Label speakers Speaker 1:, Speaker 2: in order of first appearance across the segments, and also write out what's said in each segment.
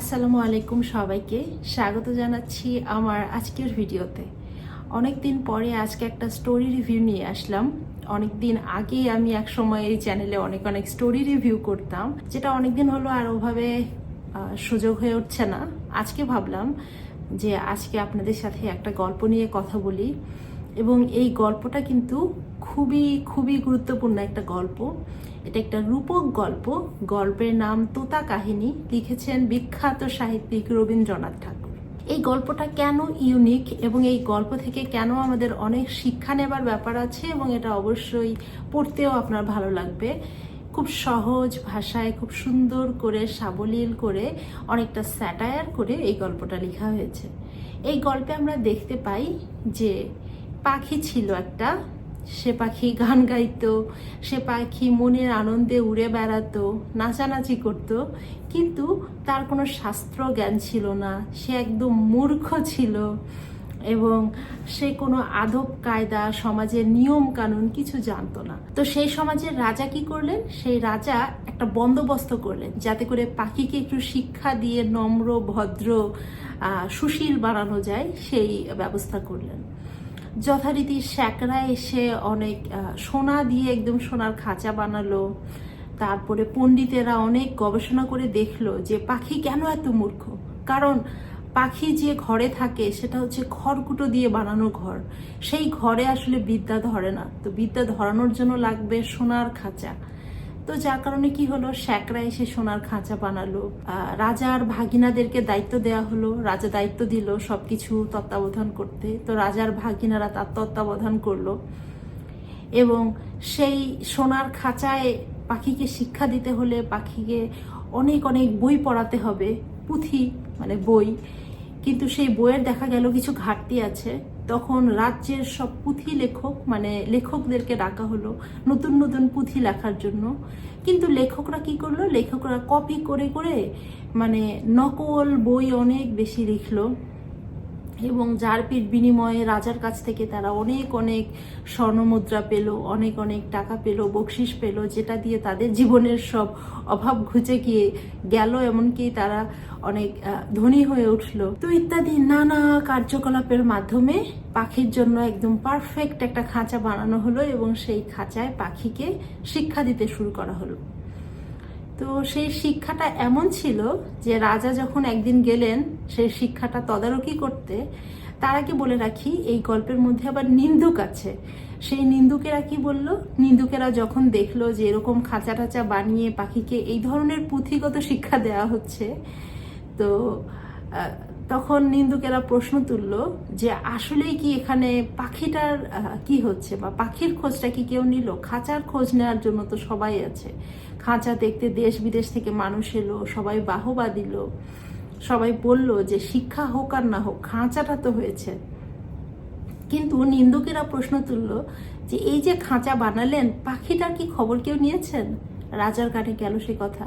Speaker 1: আসসালামু আলাইকুম সবাইকে। স্বাগত জানাচ্ছি আমার আজকের ভিডিওতে। অনেক দিন পরে আজকে একটা স্টোরি রিভিউ নিয়ে আসলাম। অনেক দিন আগেই আমি এক সময় এই চ্যানেলে অনেক অনেক স্টোরি রিভিউ করতাম, যেটা অনেক দিন হলো আর ওভাবে সুযোগ হয়ে উঠছে না। আজকে ভাবলাম যে আজকে আপনাদের সাথে একটা গল্প নিয়ে কথা বলি। এবং এই গল্পটা কিন্তু খুবই খুবই গুরুত্বপূর্ণ একটা গল্প। এটা একটা রূপক গল্প। গল্পের নাম তোতা কাহিনী। লিখেছেন বিখ্যাত সাহিত্যিক রবীন্দ্রনাথ ঠাকুর। এই গল্পটা কেন ইউনিক এবং এই গল্প থেকে কেন আমাদের অনেক শিক্ষা নেবার ব্যাপার আছে এবং এটা অবশ্যই পড়তেও আপনার ভালো লাগবে। খুব সহজ ভাষায়, খুব সুন্দর করে, সাবলীল করে, অনেকটা স্যাটায়ার করে এই গল্পটা লেখা হয়েছে। এই গল্পে আমরা দেখতে পাই যে পাখি ছিল একটা। সে পাখি গান গাইতো, সে পাখি মনের আনন্দে উড়ে বেড়াতো, নাচানাচি করত, কিন্তু তার কোনো শাস্ত্র জ্ঞান ছিল না। সে একদম মূর্খ ছিল এবং সে কোনো আদব, কায়দা, সমাজের নিয়ম কানুন কিছু জানতো না। তো সেই সমাজের রাজা কি করলেন? সেই রাজা একটা বন্দোবস্ত করলেন যাতে করে পাখিকে একটু শিক্ষা দিয়ে নম্র, ভদ্র সুশীল বানানো যায়, সেই ব্যবস্থা করলেন। যথারীতি শ্যাকরা এসে অনেক সোনা দিয়ে একদম সোনার খাঁচা বানালো। তারপরে পণ্ডিতেরা অনেক গবেষণা করে দেখল যে পাখি কেন এত মূর্খ? কারণ পাখি যে ঘরে থাকে সেটা হচ্ছে খড়কুটো দিয়ে বানানো ঘর। সেই ঘরে আসলে বিদ্যা ধরে না। তো বিদ্যা ধরানোর জন্য লাগবে সোনার খাঁচা। তো যার কারণে কি হলো? শ্যাকরা এসে সোনার খাঁচা বানালো। রাজার ভাগিনাদেরকে দায়িত্ব দেয়া হলো। রাজা দায়িত্ব দিল সবকিছু তত্ত্বাবধান করতে। তো রাজার ভাগিনারা তার তত্ত্বাবধান করল এবং সেই সোনার খাঁচায় পাখিকে শিক্ষা দিতে হলে পাখিকে অনেক অনেক বই পড়াতে হবে, পুঁথি মানে বই। কিন্তু সেই বইয়ের দেখা গেল কিছু ঘাটতি আছে। তখন রাজ্যের সব পুঁথি লেখক মানে লেখকদেরকে ডাকা হলো নতুন নতুন পুঁথি লেখার জন্য। কিন্তু লেখকরা কি করল? লেখকরা কপি করে করে মানে নকল বই অনেক বেশি লিখলো। এবং যার পিঠ বিনিময়ে রাজার কাছ থেকে তারা অনেক অনেক স্বর্ণমুদ্রা পেল, অনেক অনেক টাকা পেল বকশিস পেল, যেটা দিয়ে তাদের জীবনের সব অভাব ঘুচে গিয়ে গেল, এমনকি তারা অনেক ধনী হয়ে উঠল। তো ইত্যাদি নানা কার্যকলাপের মাধ্যমে পাখির জন্য একদম পারফেক্ট একটা খাঁচা বানানো হলো এবং সেই খাঁচায় পাখিকে শিক্ষা দিতে শুরু করা হলো। তো সেই শিক্ষাটা এমন ছিল যে রাজা যখন একদিন গেলেন সেই শিক্ষাটা তদারকি করতে, তার আগে বলে রাখি, এই গল্পের মধ্যে আবার নিন্দুক আছে। সেই নিন্দুকেরা কি বলল? নিন্দুকেরা যখন দেখল যে এরকম খাঁচা টাচা বানিয়ে পাখিকে এই ধরনের পুঁথিগত শিক্ষা দেওয়া হচ্ছে, তো তখন নিন্দুকেরা প্রশ্ন তুলল যে আসলেই কি এখানে পাখিটার কি হচ্ছে বা পাখির খোঁজটা কি কেউ নিল? খাঁচার খোঁজ নেওয়ার জন্য তো সবাই আছে। খাঁচা দেখতে দেশ বিদেশ থেকে মানুষ এলো, সবাই বাহবা দিল, সবাই বলল যে শিক্ষা হোক আর না হোক, খাঁচাটা তো হয়েছে। কিন্তু নিন্দুকেরা প্রশ্ন তুলল যে এই যে খাঁচা বানালেন, পাখিটার কি খবর কেউ নিয়েছেন? রাজার কানে গেল সে কথা।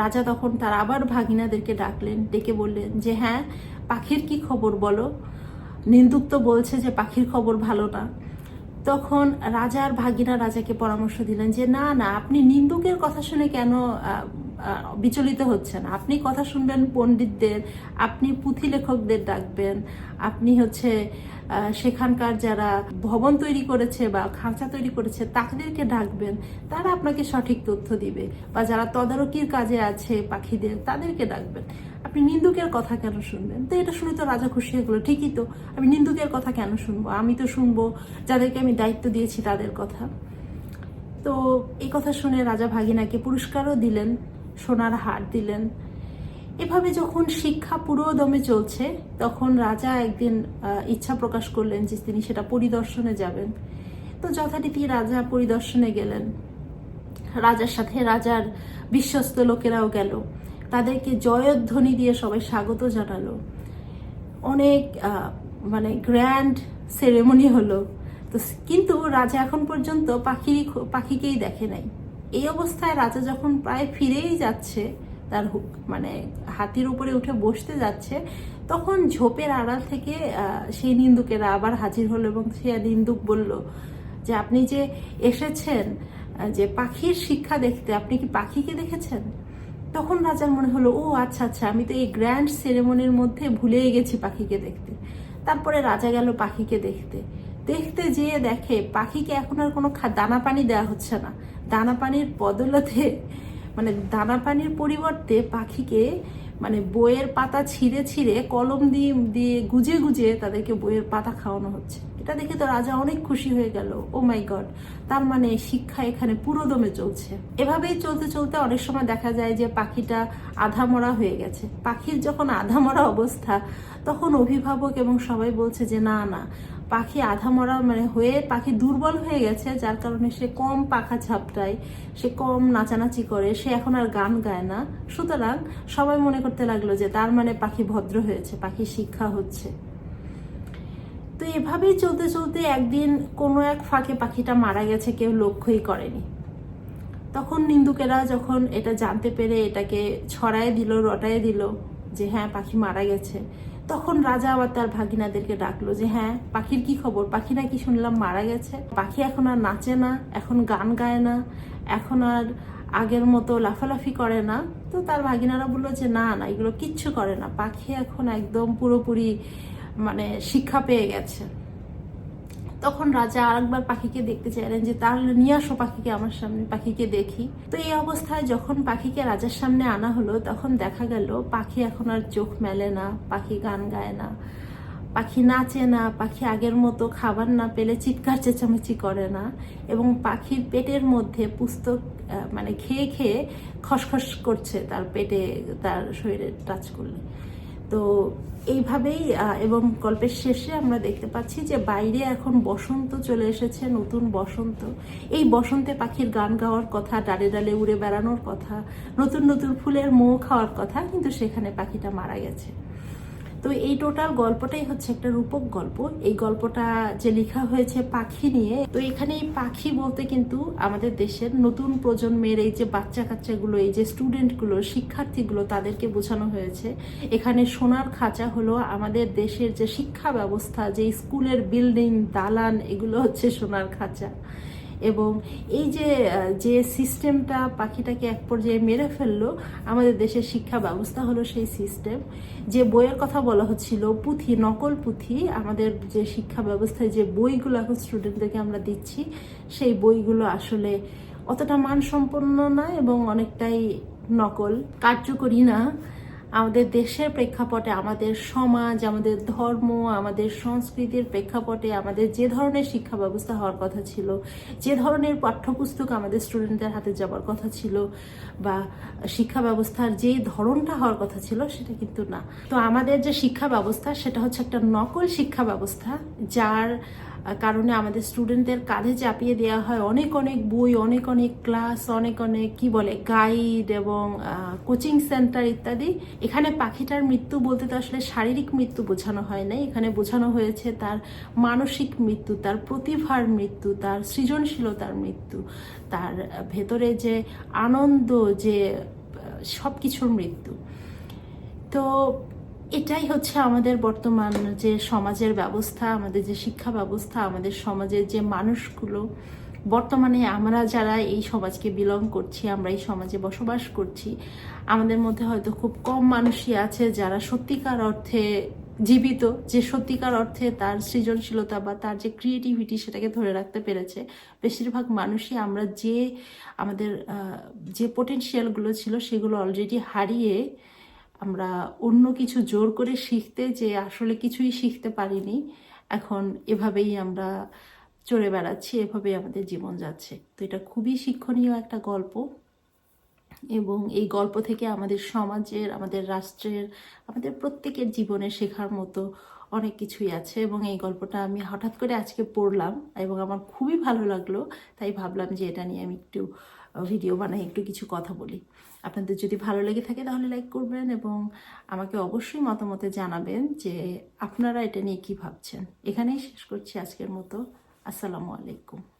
Speaker 1: রাজা তখন তার আবার ভাগিনাদেরকে ডাকলেন, ডেকে বললেন যে হ্যাঁ পাখির কি খবর বলো? নিন্দুক তো বলছে যে পাখির খবর ভালো না। তখন রাজার ভাগিনা রাজাকে পরামর্শ দিলেন যে না না আপনি নিন্দুকের কথা শুনে কেন বিচলিত হচ্ছেন। আপনি কথা শুনবেন পণ্ডিতদের, আপনি পুঁথি লেখকদের ডাকবেন, আপনি হচ্ছে সেখানকার যারা ভবন তৈরি করেছে বা খাঁচা তৈরি করেছে, তাদেরকে ডাকবেন। তারা আপনাকে সঠিক তথ্য দিবে। বা যারা তদারকির কাজে আছে পাখিদের, তাদেরকে ডাকবেন। আপনি নিন্দুকের কথা কেন শুনবেন? তো এটা শুনে তো রাজা খুশি হয়ে গেলো। ঠিকই তো। আমি নিন্দুকের কথা কেন শুনব? আমি তো শুনব যাদেরকে আমি দায়িত্ব দিয়েছি তাদের কথা। তো এই কথা শুনে রাজা ভাগিনাকে পুরস্কারও দিলেন। সোনার হার দিলেন। এভাবে যখন শিক্ষা পুরো দমে চলছে, তখন রাজা একদিন ইচ্ছা প্রকাশ করলেন যে তিনি সেটা পরিদর্শনে যাবেন। তো যথারীতি রাজা পরিদর্শনে গেলেন। রাজার সাথে রাজার বিশ্বস্ত লোকেরাও গেল। তাদেরকে জয়ধ্বনি দিয়ে সবাই স্বাগত জানালো। অনেক মানে গ্র্যান্ড সেরেমনি হলো। তো কিন্তু রাজা এখন পর্যন্ত পাখি, পাখিকেই দেখে নাই। এই অবস্থায় রাজা যখন প্রায় ফিরেই যাচ্ছে, তার মানে হাতির উপরে উঠে বসতে যাচ্ছে, তখন ঝোপের আড়াল থেকে সেই নিন্দুকেরা আবার হাজির হলো এবং সে নিন্দুক বলল যে, আপনি যে এসেছেন যে পাখির শিক্ষা দেখতে, আপনি কি পাখিকে দেখেছেন? তখন রাজার মনে হলো, ও আচ্ছা আচ্ছা আমি তো এই গ্র্যান্ড সেরেমনির মধ্যে ভুলেই গেছি পাখিকে দেখতে। তারপরে রাজা গেল পাখিকে দেখতে। দেখতে যেয়ে দেখে পাখিকে এখন আর কোনো দানা পানি দেওয়া হচ্ছে না। দানা পানির বদলতে মানে দানা পানির পরিবর্তে পাখিকে মানে বইয়ের পাতা ছিঁড়ে ছিঁড়ে কলম দিয়ে দিয়ে গুজে গুজে তাদেরকে বইয়ের পাতা খাওয়ানো হচ্ছে। এটা দেখে তো রাজা অনেক খুশি হয়ে গেল। ও মাই গড তার মানে শিক্ষা এখানে পুরোদমে চলছে। এভাবেই চলতে চলতে অনেক সময় দেখা যায় যে পাখিটা আধামরা হয়ে গেছে। পাখির যখন আধামরা অবস্থা, তখন অভিভাবক এবং সবাই বলছে যে, না না পাখি আধা মরা মানে হয়ে পাখি দুর্বল হয়ে গেছে, যার কারণে সে কম পাখা ঝাপটায়, সে কম নাচানাচি করে, সে এখন আর গান গায় না। সুতরাং সবাই মনে করতে লাগল যে তার মানে পাখি ভদ্র হয়েছে, পাখি শিক্ষা হচ্ছে। তো এভাবেই চলতে চলতে একদিন কোনো এক ফাঁকে পাখিটা মারা গেছে, কেউ লক্ষ্যই করেনি। তখন নিন্দুকেরা যখন এটা জানতে পেরে এটাকে ছড়ায় দিল, রটায় দিল যে হ্যাঁ পাখি মারা গেছে। তখন রাজা আবার তার ভাগিনাদেরকে ডাকলো যে হ্যাঁ পাখির কি খবর? পাখি নাকি শুনলাম মারা গেছে? পাখি এখন আর নাচে না, এখন গান গায় না, এখন আর আগের মতো লাফালাফি করে না। তো তার ভাগিনারা বলল যে না না, এগুলো কিচ্ছু করে না। পাখি এখন একদম পুরোপুরি মানে শিক্ষা পেয়ে গেছে। তখন রাজা আরেকবার পাখিকে দেখতে চাইলেন যে, তাহলে নিয়ে আসো পাখিকে আমার সামনে, পাখিকে দেখি। তো এই অবস্থায় যখন পাখিকে রাজার সামনে আনা হলো, তখন দেখা গেল পাখি এখন আর চোখ মেলে না, পাখি গান গায় না। পাখি নাচে না, পাখি আগের মতো খাবার না পেলে চিৎকার চেঁচামেচি করে না এবং পাখির পেটের মধ্যে পুস্তক মানে খেয়ে খেয়ে খসখস করছে তার পেটে, তার শরীরে টাচ করলে। তো এইভাবেই এবং গল্পের শেষে আমরা দেখতে পাচ্ছি যে বাইরে এখন বসন্ত চলে এসেছে, নতুন বসন্ত। এই বসন্তে পাখির গান গাওয়ার কথা, ডালে ডালে উড়ে বেড়ানোর কথা, নতুন নতুন ফুলের মৌ খাওয়ার কথা, কিন্তু সেখানে পাখিটা মারা গেছে। তো এই টোটাল গল্পটাই হচ্ছে একটা রূপক গল্প। এই গল্পটা যে লেখা হয়েছে পাখি নিয়ে, তো এখানে এই পাখি বলতে কিন্তু আমাদের দেশের নতুন প্রজন্মের এই যে বাচ্চা কাচ্চাগুলো এই যে স্টুডেন্টগুলো শিক্ষার্থীগুলো, তাদেরকে বোঝানো হয়েছে। এখানে সোনার খাঁচা হলো আমাদের দেশের যে শিক্ষা ব্যবস্থা, যে স্কুলের বিল্ডিং দালান, এগুলো হচ্ছে সোনার খাঁচা। এবং এই যে যে সিস্টেমটা পাখিটাকে এক পর্যায়ে মেরে ফেলল, আমাদের দেশের শিক্ষা ব্যবস্থা হলো সেই সিস্টেম যে বইয়ের কথা বলা হচ্ছিল, পুঁথি, নকল পুঁথি, আমাদের যে শিক্ষা ব্যবস্থায় যে বইগুলো এখন স্টুডেন্টদেরকে আমরা দিচ্ছি, সেই বইগুলো আসলে অতটা মানসম্পন্ন না এবং অনেকটাই নকল, কার্যকরী না। আমাদের দেশের প্রেক্ষাপটে, আমাদের সমাজ, আমাদের ধর্ম, আমাদের সংস্কৃতির প্রেক্ষাপটে, আমাদের যে ধরনের শিক্ষা ব্যবস্থা হওয়ার কথা ছিল, যে ধরনের পাঠ্যপুস্তক আমাদের স্টুডেন্টদের হাতে যাওয়ার কথা ছিল, বা শিক্ষা ব্যবস্থার যে ধরনটা হওয়ার কথা ছিল, সেটা কিন্তু না। তো আমাদের যে শিক্ষা ব্যবস্থা সেটা হচ্ছে একটা নকল শিক্ষা ব্যবস্থা যার কারণে আমাদের স্টুডেন্টদের কাঁধে চাপিয়ে দেওয়া হয় অনেক অনেক বই, অনেক অনেক ক্লাস অনেক অনেক, কি বলে গাইড এবং কোচিং সেন্টার ইত্যাদি। এখানে পাখিটার মৃত্যু বলতে তো আসলে শারীরিক মৃত্যু বোঝানো হয় নাই। এখানে বোঝানো হয়েছে তার মানসিক মৃত্যু, তার প্রতিভার মৃত্যু, তার সৃজনশীলতার মৃত্যু, তার ভেতরে যে আনন্দ, যে সব কিছুর মৃত্যু। তো এটাই হচ্ছে আমাদের বর্তমান যে সমাজের ব্যবস্থা, আমাদের যে শিক্ষা ব্যবস্থা, আমাদের সমাজের যে মানুষগুলো। বর্তমানে আমরা যারা এই সমাজকে বিলং করছি, আমরা এই সমাজে বসবাস করছি, আমাদের মধ্যে হয়তো খুব কম মানুষই আছে যারা সত্যিকার অর্থে জীবিত, যে সত্যিকার অর্থে তার সৃজনশীলতা বা তার যে ক্রিয়েটিভিটি সেটাকে ধরে রাখতে পেরেছে। বেশিরভাগ মানুষই আমরা যে আমাদের যে পোটেনশিয়ালগুলো ছিল সেগুলো অলরেডি হারিয়ে আমরা অন্য কিছু জোর করে শিখতে যে আসলে কিছুই শিখতে পারিনি, এখন এভাবেই আমরা চড়ে বেড়াচ্ছি, এভাবেই আমাদের জীবন যাচ্ছে। তো এটা খুবই শিক্ষণীয় একটা গল্প এবং এই গল্প থেকে আমাদের সমাজের, আমাদের রাষ্ট্রের, আমাদের প্রত্যেকের জীবনে শেখার মতো অনেক কিছুই আছে এবং এই গল্পটা আমি হঠাৎ করে আজকে পড়লাম এবং আমার খুবই ভালো লাগল, তাই ভাবলাম যে এটা নিয়ে আমি একটু ভিডিও বানাই, একটু কিছু কথা বলি। আপনাদের যদি ভালো লেগে থাকে তাহলে লাইক করবেন এবং আমাকে অবশ্যই মতামতে জানাবেন যে আপনারা এটা নিয়ে কী ভাবছেন। এখানেই শেষ করছি আজকের মতো। আসসালামু আলাইকুম।